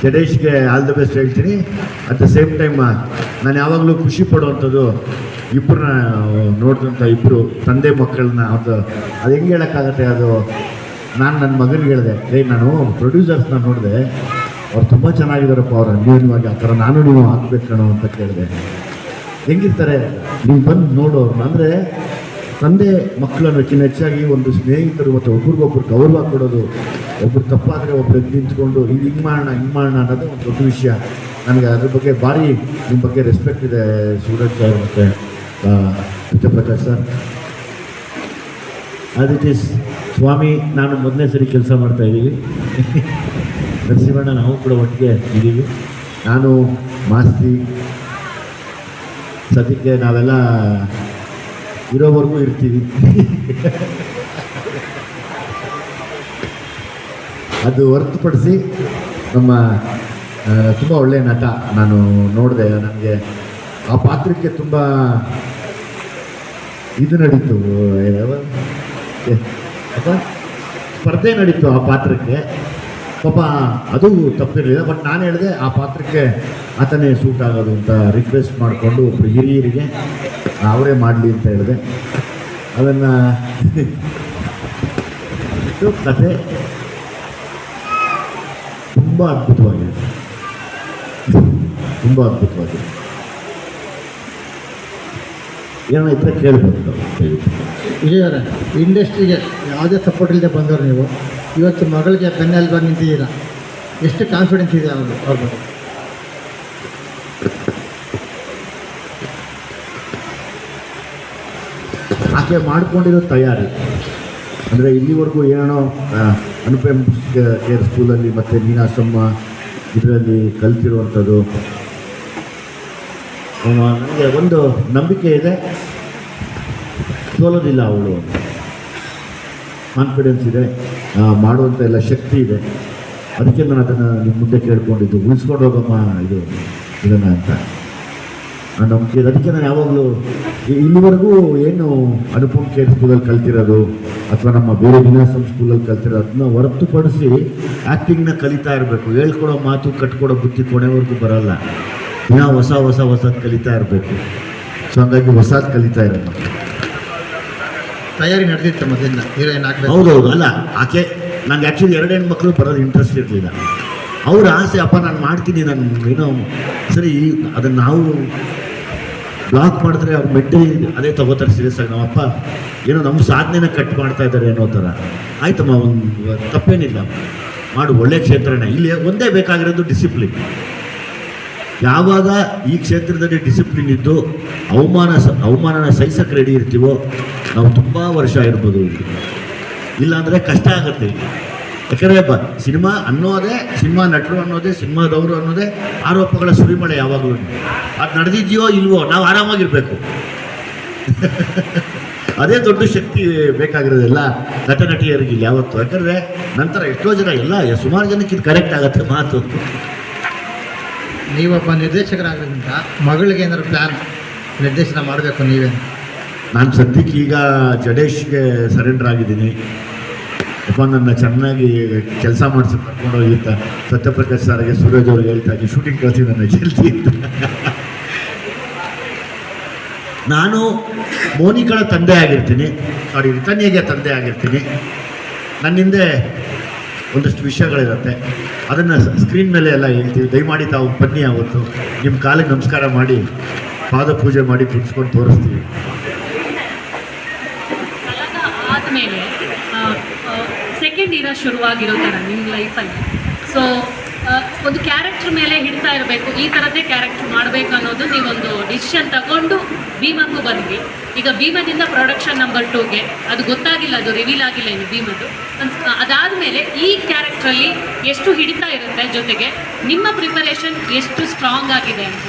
ಜಡೇಶ್ಗೆ all the best ಹೇಳ್ತೀನಿ. At the same time ನಾನು ಯಾವಾಗಲೂ ಖುಷಿ ಪಡುವಂಥದ್ದು ಇಬ್ಬರನ್ನ ನೋಡಿದಂಥ ಇಬ್ಬರು ತಂದೆ ಮಕ್ಕಳನ್ನ, ಅದು ಅದು ಹೆಂಗೆ ಹೇಳೋಕ್ಕಾಗತ್ತೆ? ಅದು ನಾನು ನನ್ನ ಮಗನಿಗೆ ಹೇಳಿದೆ, ಏ, ನಾನು ಪ್ರೊಡ್ಯೂಸರ್ಸ್ನ ನೋಡಿದೆ, ಅವ್ರು ತುಂಬ ಚೆನ್ನಾಗಿದ್ದಾರಪ್ಪ ಅವ್ರು, ಅನ್ಯೋನ್ಯವಾಗಿ ಆ ಥರ ನಾನು ನೀವು ಹಾಕ್ಬೇಕು ಅಂತ ಕೇಳಿದೆ. ಹೆಂಗಿರ್ತಾರೆ? ನೀವು ಬಂದು ನೋಡೋರು ಅಂದರೆ ತಂದೆ ಮಕ್ಕಳನ್ನು ಹೆಚ್ಚಾಗಿ ಒಂದು ಸ್ನೇಹಿತರು ಮತ್ತು ಒಬ್ರಿಗೊಬ್ರು ಗೌರವ ಕೊಡೋದು, ಒಬ್ರು ತಪ್ಪಾದರೆ ಒಬ್ರು ಎದ್ದು ನಿಂತ್ಕೊಂಡು ಹಿಂಗೆ ಹಿಂಗೆ ಮಾಡೋಣ ಹಿಂಗೆ ಮಾಡೋಣ ಅನ್ನೋದು ಒಂದು ದೊಡ್ಡ ವಿಷಯ. ನನಗೆ ಅದ್ರ ಬಗ್ಗೆ ಭಾರಿ ನಿಮ್ಮ ಬಗ್ಗೆ ರೆಸ್ಪೆಕ್ಟ್ ಇದೆ ಸೂರಜ್ ಸರ್ ಮತ್ತು Satyaprakash sir. As it is ಸ್ವಾಮಿ, ನಾನು ಮೊದಲನೇ ಸರಿ ಕೆಲಸ ಮಾಡ್ತಾ ಇದ್ದೀವಿ. ನರಸಿಂಹಣ್ಣ, ನಾವು ಕೂಡ ಒಟ್ಟಿಗೆ ಇದ್ದೀವಿ. ನಾನು, ಮಾಸ್ತಿ, ಸದ್ಯಕ್ಕೆ ನಾವೆಲ್ಲ ಇರೋವರೆಗೂ ಇರ್ತೀವಿ. ಅದು ಹೊರತುಪಡಿಸಿ ನಮ್ಮ ತುಂಬ ಒಳ್ಳೆಯ ನಟ ನಾನು ನೋಡಿದೆ. ನನಗೆ ಆ ಪಾತ್ರಕ್ಕೆ ತುಂಬ ಇದು ನಡೀತು. ಸ್ಪರ್ಧೆ ನಡೀತು ಆ ಪಾತ್ರಕ್ಕೆ. ಪಾಪ, ಅದು ತಪ್ಪಿರಲಿಲ್ಲ. ಬಟ್ ನಾನು ಹೇಳಿದೆ, ಆ ಪಾತ್ರಕ್ಕೆ ಆತನೇ ಸೂಟ್ ಆಗೋದು ಅಂತ ರಿಕ್ವೆಸ್ಟ್ ಮಾಡಿಕೊಂಡು ಒಬ್ಬರು ಹಿರಿಯರಿಗೆ ಅವರೇ ಮಾಡಲಿ ಅಂತ ಹೇಳಿದೆ. ಅದನ್ನು ಇದು ಕಥೆ ತುಂಬ ಅದ್ಭುತವಾಗಿದೆ. ತುಂಬ ಅದ್ಭುತವಾಗಿದೆ. ಏನೋ ಕೇಳ್ಬೋದು ದಯವಿಟ್ಟು. ಇಂಡಸ್ಟ್ರಿಗೆ ಯಾವುದೇ ಸಪೋರ್ಟ್ ಇಲ್ಲದೆ ಬಂದವರು ನೀವು, ಇವತ್ತು ಮಗಳಿಗೆ ಬಂದು ನಿಂತಿದ್ದೀರಾ? ಎಷ್ಟು ಕಾನ್ಫಿಡೆನ್ಸ್ ಇದೆ ಅವರು ಅವ್ರ ಬಗ್ಗೆ? ಆಕೆ ಮಾಡ್ಕೊಂಡಿರೋ ತಯಾರಿ. ಅಂದರೆ ಇಲ್ಲಿವರೆಗೂ ಏನೋ ಅನುಪಮ್ ಕೇರ್ ಸ್ಕೂಲಲ್ಲಿ ಮತ್ತು ಮೀನಾಸಮ್ಮ ಇದರಲ್ಲಿ ಕಲ್ತಿರುವಂಥದ್ದು. ನನಗೆ ಒಂದು ನಂಬಿಕೆ ಇದೆ. ಸೋಲೋದಿಲ್ಲ ಅವಳು. ಕಾನ್ಫಿಡೆನ್ಸ್ ಇದೆ. ಮಾಡುವಂಥ ಎಲ್ಲ ಶಕ್ತಿ ಇದೆ. ಅದಕ್ಕೆ ನಾನು ಅದನ್ನು ನಿಮ್ಮ ಮುಂದೆ ಕೇಳ್ಕೊಂಡಿದ್ದು. ಉಳಿಸ್ಕೊಂಡು ಹೋಗಮ್ಮ ಇದು, ಇದನ್ನು ಅಂತ. ಇದೆ. ಅದಕ್ಕೆ ನಾನು ಯಾವಾಗಲೂ ಇಲ್ಲಿವರೆಗೂ ಏನು ಅನುಪಮ್ ಕೇರ್ ಸ್ಕೂಲಲ್ಲಿ ಕಲ್ತಿರೋದು ಅಥವಾ ನಮ್ಮ ಬೇರೆ ದಿನಾಸಂ ಸ್ಕೂಲಲ್ಲಿ ಕಲ್ತಿರೋದು ಅದನ್ನ ಹೊರತುಪಡಿಸಿ ಆ್ಯಕ್ಟಿಂಗ್ನ ಕಲಿತಾ ಇರಬೇಕು. ಹೇಳ್ಕೊಡೋ ಮಾತು ಕಟ್ಕೊಡೋ ಬುದ್ಧಿ ಕೊನೆವರೆಗೂ ಬರಲ್ಲ. ದಿನ ಹೊಸ ಹೊಸ ಹೊಸದು ಕಲಿತಾ ಇರಬೇಕು. ಸೊ ಹಂಗಾಗಿ ಹೊಸದು ಕಲಿತಾ ಇರೋದು. ತಯಾರಿ ನಡೆದಿತ್ತು ಮತ್ತೆ ಹೀರೋಯಿನ್ ಹೌದೌದು. ಅಲ್ಲ ಆಕೆ ನಂಗೆ ಆ್ಯಕ್ಚುಲಿ ಎರಡು ಮಕ್ಕಳು ಬರೋದು ಇಂಟ್ರೆಸ್ಟ್ ಇರಲಿಲ್ಲ. ಅವ್ರ ಆಸೆ, ಅಪ್ಪ, ನಾನು ಮಾಡ್ತೀನಿ, ನಾನು ಏನೋ ಸರಿ ಅದನ್ನು ನಾವು ಬ್ಲಾಕ್ ಮಾಡಿದ್ರೆ ಅವ್ರು ಮೆಟ್ಟಿ ಅದೇ ತಗೋತಾರೆ ಸೀರಿಯಸ್ ಆಗಿ ನಮ್ಮಪ್ಪ ಏನೋ ನಮ್ಮ ಸಾಧನೆನ ಕಟ್ ಮಾಡ್ತಾ ಇದ್ದಾರೆ ಏನೋ ಥರ. ಆಯ್ತಮ್ಮ, ಒಂದು ತಪ್ಪೇನಿಲ್ಲ. ಮಾಡು, ಒಳ್ಳೆ ಕ್ಷೇತ್ರನೇ. ಇಲ್ಲಿ ಒಂದೇ ಬೇಕಾಗಿರೋದು ಡಿಸಿಪ್ಲಿನ್ ಯಾವಾಗ ಈ ಕ್ಷೇತ್ರದಲ್ಲಿ ಡಿಸಿಪ್ಲಿನ್ ಇದ್ದು ಅವಮಾನ ಅವಮಾನನ ಸಹಿಸಕ್ಕೆ ರೆಡಿ ಇರ್ತೀವೋ, ನಾವು ತುಂಬ ವರ್ಷ ಇರ್ಬೋದು ಇಲ್ಲಿ. ಇಲ್ಲಾಂದರೆ ಕಷ್ಟ ಆಗುತ್ತೆ ಇಲ್ಲಿ. ಯಾಕಂದರೆ ಸಿನಿಮಾ ಅನ್ನೋದೇ ಸಿನಿಮಾ ನಟರು ಅನ್ನೋದೇ ಸಿನಿಮಾದವರು ಅನ್ನೋದೇ ಆರೋಪಗಳ ಸುರಿಮಳೆ ಯಾವಾಗಲೂ. ಅದು ನಡೆದಿದೆಯೋ ಇಲ್ವೋ ನಾವು ಆರಾಮಾಗಿರ್ಬೇಕು. ಅದೇ ದೊಡ್ಡ ಶಕ್ತಿ ಬೇಕಾಗಿರೋದಿಲ್ಲ ನಟ ನಟಿಯರಿಗೆ ಯಾವತ್ತು. ಯಾಕಂದರೆ ನಂತರ ಎಷ್ಟೋ ಜನ ಎಲ್ಲ ಸುಮಾರು ಜನಕ್ಕೆ ಇದು ಕರೆಕ್ಟ್ ಆಗುತ್ತೆ ಮಾತು. ನೀವೊಬ್ಬ ನಿರ್ದೇಶಕರಾಗೋದ್ರಿಂದ ಮಗಳಿಗೆ ಏನಾದ್ರು ಪ್ಲ್ಯಾನ್ ನಿರ್ದೇಶನ ಮಾಡಬೇಕು ನೀವೇ ನಾನು ಸದ್ಯಕ್ಕೆ ಈಗ ಜಡೇಶ್ಗೆ ಸರೆಂಡರ್ ಆಗಿದ್ದೀನಿ. ಅಪ್ಪ ಚೆನ್ನಾಗಿ ಕೆಲಸ ಮಾಡಿಸಿ ಕರ್ಕೊಂಡು ಹೋಗಿ ಅಂತ ಸತ್ಯಪ್ರಕಾಶ್ ಸಾರಿಗೆ, ಸೂರಜ್ ಅವ್ರಿಗೆ ಹೇಳ್ತಾ ಇದ್ದೀನಿ ಶೂಟಿಂಗ್ ಕಳಿಸಿ ನನ್ನ ಚೆಲ್ತಿ ಅಂತ ನಾನು ಮೋನಿಕಳ ತಂದೆ ಆಗಿರ್ತೀನಿ. ಸಾರಿ ರಿತನ್ಯಗೆ ತಂದೆ ಆಗಿರ್ತೀನಿ. ನನ್ನ ಹಿಂದೆ ಒಂದಷ್ಟು ವಿಷಯಗಳಿರುತ್ತೆ. ಅದನ್ನು ಸ್ಕ್ರೀನ್ ಮೇಲೆ ಎಲ್ಲ ಹೇಳ್ತೀವಿ. ದಯಮಾಡಿ ತಾವು ಬನ್ನಿ ಆವತ್ತು ನಿಮ್ಮ ಕಾಲಿಗೆ ನಮಸ್ಕಾರ ಮಾಡಿ ಪಾದ ಪೂಜೆ ಮಾಡಿ ಕುಡಿಸ್ಕೊಂಡು ತೋರಿಸ್ತೀವಿ. ಸೆಕೆಂಡ್ ಇರ ಶುರುವಾಗಿರೋ ಥರ ನಿಮ್ಮ ಲೈಫಲ್ಲಿ ಸೊ ಒಂದು ಕ್ಯಾರೆಕ್ಟರ್ ಮೇಲೆ ಹಿಡ್ತಾ ಇರಬೇಕು, ಈ ಥರದ್ದೇ ಕ್ಯಾರೆಕ್ಟರ್ ಮಾಡಬೇಕು ಅನ್ನೋದು ನೀವೊಂದು ಡಿಸಿಷನ್ ತಗೊಂಡು ಭೀಮಕ್ಕೂ ಬಂದ್ವಿ. ಈಗ ಭೀಮದಿಂದ ಪ್ರೊಡಕ್ಷನ್ ನಂಬರ್ ಟೂಗೆ ಅದು ಗೊತ್ತಾಗಿಲ್ಲ, ಅದು ರಿವೀಲ್ ಆಗಿಲ್ಲ ಇನ್ನು ಭೀಮದ್ದು ಅದಾದಮೇಲೆ ಈ ಕ್ಯಾರೆಕ್ಟ್ರಲ್ಲಿ ಎಷ್ಟು ಹಿಡಿತಾ ಇರುತ್ತೆ ಜೊತೆಗೆ ನಿಮ್ಮ ಪ್ರಿಪರೇಷನ್ ಎಷ್ಟು ಸ್ಟ್ರಾಂಗ್ ಆಗಿದೆ ಅಂತ.